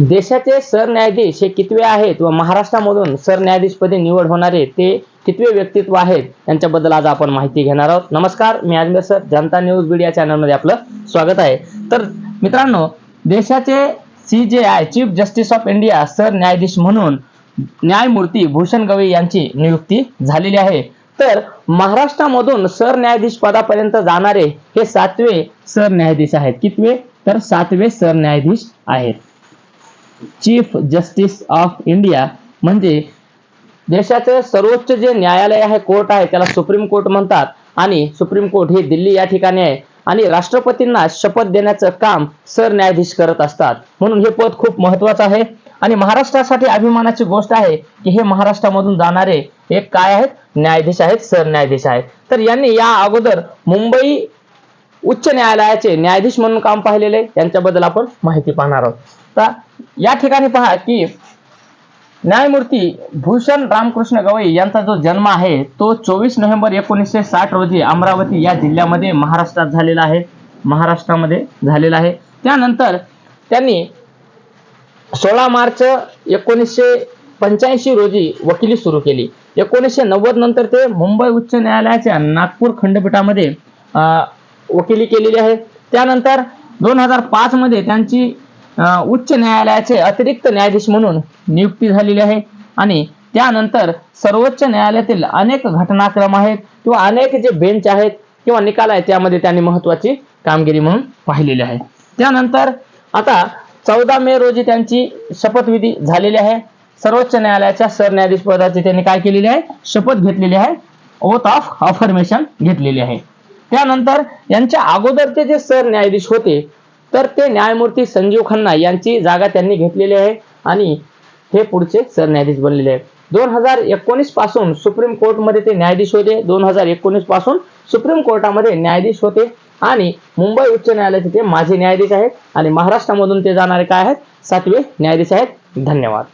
देशाचे सरन्यायाधीश हे कितवे आहेत व महाराष्ट्रामधून सरन्यायाधीशपदी निवड होणारे ते कितवे व्यक्तित्व आहेत यांच्याबद्दल आज आपण माहिती घेणार आहोत. नमस्कार मी Ajmer sir Janata news media चॅनलमध्ये आपलं स्वागत आहे. तर मित्रांनो देशाचे C J I chief justice of India सरन्यायाधीश म्हणून न्यायमूर्ती भूषण गवई यांची नियुक्ती झालेली आहे. तर महाराष्ट्रामधून सरन्यायाधीश पदापर्यंत जाणारे हे सातवे सरन्यायाधीश आहेत. कितवे? तर सातवे सरन्यायाधीश आहेत. चीफ जस्टिस ऑफ इंडिया म्हणजे देशाचे सर्वोच्च जे न्यायालय आहे कोर्ट आहे त्याला सुप्रीम कोर्ट म्हणतात. आणि सुप्रीम कोर्ट हे दिल्ली या ठिकाणी आहे. आणि राष्ट्रपतींना शपथ देण्याचं काम सरन्यायाधीश करत असतात. म्हणून हे पद खूप महत्वाचं आहे. आणि महाराष्ट्रासाठी अभिमानाची गोष्ट आहे की हे महाराष्ट्रामधून जाणारे एक काय आहेत? न्यायाधीश आहेत सरन्यायाधीश आहेत. तर यांनी या अगोदर मुंबई उच्च न्यायालयाचे न्यायाधीश म्हणून काम पाहिलेले यांच्याबद्दल आपण माहिती पाहणार आहोत. तर या ठिकाणी पहा की न्यायमूर्ती भूषण रामकृष्ण गवई यांचा जो जन्म आहे तो चोवीस नोव्हेंबर एकोणीसशे साठ रोजी अमरावती या जिल्ह्यामध्ये महाराष्ट्रात झालेला आहे. महाराष्ट्रामध्ये झालेला आहे. त्यानंतर त्यांनी सोळा मार्च एकोणीसशे पंच्याऐंशी रोजी वकिली सुरू केली. एकोणीसशे नव्वद नंतर ते मुंबई उच्च न्यायालयाच्या नागपूर खंडपीठामध्ये अं, वकिली केलेली आहे. त्यानंतर दोन हजार पाच मध्ये त्यांची उच्च न्यायालयाचे अतिरिक्त न्यायाधीश म्हणून नियुक्ती झालेली आहे. आणि त्यानंतर सर्वोच्च न्यायालयातील अनेक घटनाक्रम आहेत किंवा अनेक जे बेंच आहेत किंवा निकाल आहेत त्यामध्ये त्यांनी महत्वाची कामगिरी म्हणून पाहिलेली आहे. त्यानंतर आता चौदा मे रोजी त्यांची शपथविधी झालेली आहे. सर्वोच्च न्यायालयाच्या सरन्यायाधीश पदाची त्यांनी काय केलेली आहे? शपथ घेतलेली आहे. ओथ ऑफ अफर्मेशन घेतलेली आहे. त्यानंतर यांच्या अगोदरचे जे सरन्यायाधीश होते तर ते न्यायमूर्ती संजीव खन्ना यांची जागा त्यांनी घेतलेली आहे आणि हे पुढचे सरन्यायाधीश बनलेले आहेत. दोन हजार एकोणीसपासून सुप्रीम कोर्टमध्ये ते न्यायाधीश होते. दोन हजार एकोणीसपासून सुप्रीम कोर्टामध्ये न्यायाधीश होते आणि मुंबई उच्च न्यायालयाचे ते माजी न्यायाधीश आहेत आणि महाराष्ट्रामधून ते जाणारे काय आहेत? सातवे न्यायाधीश आहेत. धन्यवाद.